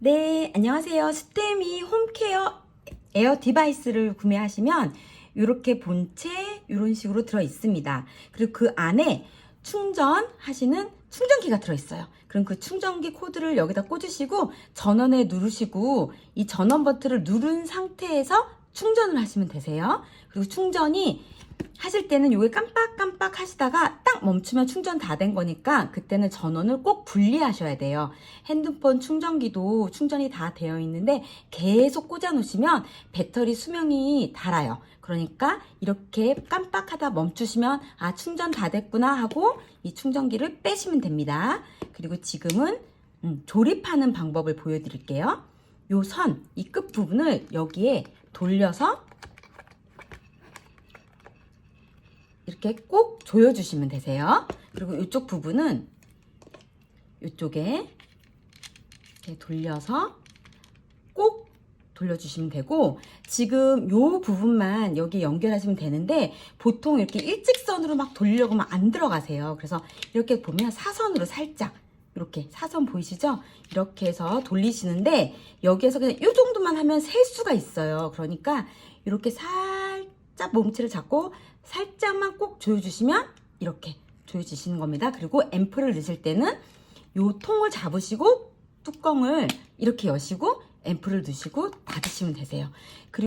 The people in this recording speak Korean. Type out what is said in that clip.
네, 안녕하세요. 스테미 홈케어 에어 디바이스를 구매하시면 이렇게 본체 이런 식으로 들어 있습니다. 그리고 그 안에 충전하시는 충전기가 들어 있어요. 그럼 그 충전기 코드를 여기다 꽂으시고 전원에 누르시고 이 전원 버튼을 누른 상태에서 충전을 하시면 되세요. 그리고 충전이 하실 때는 요게 깜빡 하시다가 딱 멈추면 충전 다 된 거니까 그때는 전원을 꼭 분리하셔야 돼요. 핸드폰 충전기도 충전이 다 되어 있는데 계속 꽂아 놓으시면 배터리 수명이 닳아요. 그러니까 이렇게 깜빡하다 멈추시면 아 충전 다 됐구나 하고 이 충전기를 빼시면 됩니다. 그리고 지금은 음, 조립하는 방법을 보여드릴게요. 요 선, 이 끝 부분을 여기에 돌려서 이렇게 꼭 조여주시면 되세요. 그리고 이쪽 부분은 이쪽에 이렇게 돌려서 꼭 돌려주시면 되고 지금 요 부분만 여기 연결하시면 되는데 보통 이렇게 일직선으로 막 돌리려고 하면 안 들어가세요. 그래서 이렇게 보면 사선으로 살짝 이렇게 사선 보이시죠? 이렇게 해서 돌리시는데 여기에서 그냥 이 정도만 하면 셀 수가 있어요. 그러니까 이렇게 살 짝 몸체를 잡고 살짝만 꼭 조여주시면 이렇게 조여주시는 겁니다. 그리고 앰플을 넣으실 때는 이 통을 잡으시고 뚜껑을 이렇게 여시고 앰플을 넣으시고 닫으시면 되세요. 그리고